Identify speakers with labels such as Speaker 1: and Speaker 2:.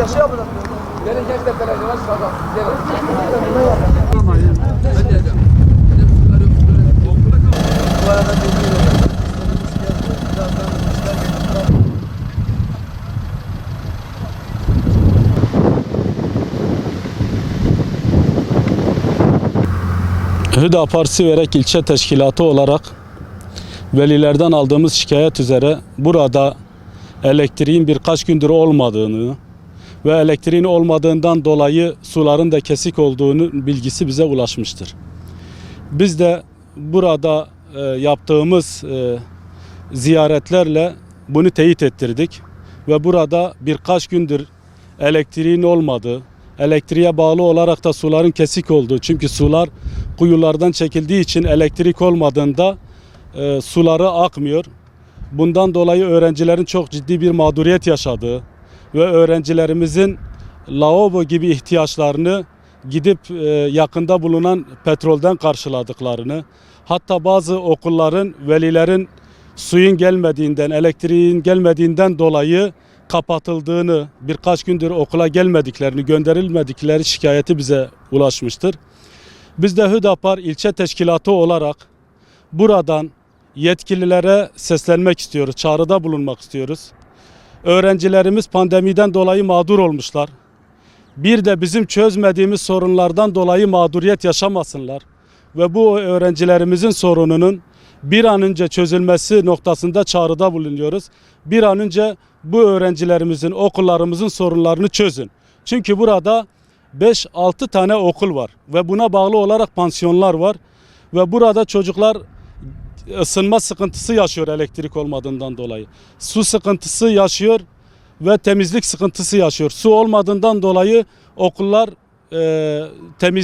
Speaker 1: ya şey
Speaker 2: Siverek ilçe teşkilatı olarak velilerden aldığımız şikayet üzere burada elektriğin birkaç gündür olmadığını ve elektriğin olmadığından dolayı suların da kesik olduğunu bilgisi bize ulaşmıştır. Biz de burada e, yaptığımız e, ziyaretlerle bunu teyit ettirdik ve burada birkaç gündür elektriğin olmadığı, elektriğe bağlı olarak da suların kesik olduğu çünkü sular kuyulardan çekildiği için elektrik olmadığında e, suları akmıyor. Bundan dolayı öğrencilerin çok ciddi bir mağduriyet yaşadığı ve öğrencilerimizin lavabo gibi ihtiyaçlarını gidip e, yakında bulunan petrolden karşıladıklarını, hatta bazı okulların velilerin suyun gelmediğinden, elektriğin gelmediğinden dolayı kapatıldığını, birkaç gündür okula gelmediklerini, gönderilmedikleri şikayeti bize ulaşmıştır. Biz de Hüdapar ilçe teşkilatı olarak buradan yetkililere seslenmek istiyoruz, çağrıda bulunmak istiyoruz. Öğrencilerimiz pandemiden dolayı mağdur olmuşlar. Bir de bizim çözmediğimiz sorunlardan dolayı mağduriyet yaşamasınlar. Ve bu öğrencilerimizin sorununun bir an önce çözülmesi noktasında çağrıda bulunuyoruz. Bir an önce bu öğrencilerimizin, okullarımızın sorunlarını çözün. Çünkü burada 5-6 tane okul var ve buna bağlı olarak pansiyonlar var. Ve burada çocuklar ısınma sıkıntısı yaşıyor elektrik olmadığından dolayı. Su sıkıntısı yaşıyor ve temizlik sıkıntısı yaşıyor. Su olmadığından dolayı okullar e, temiz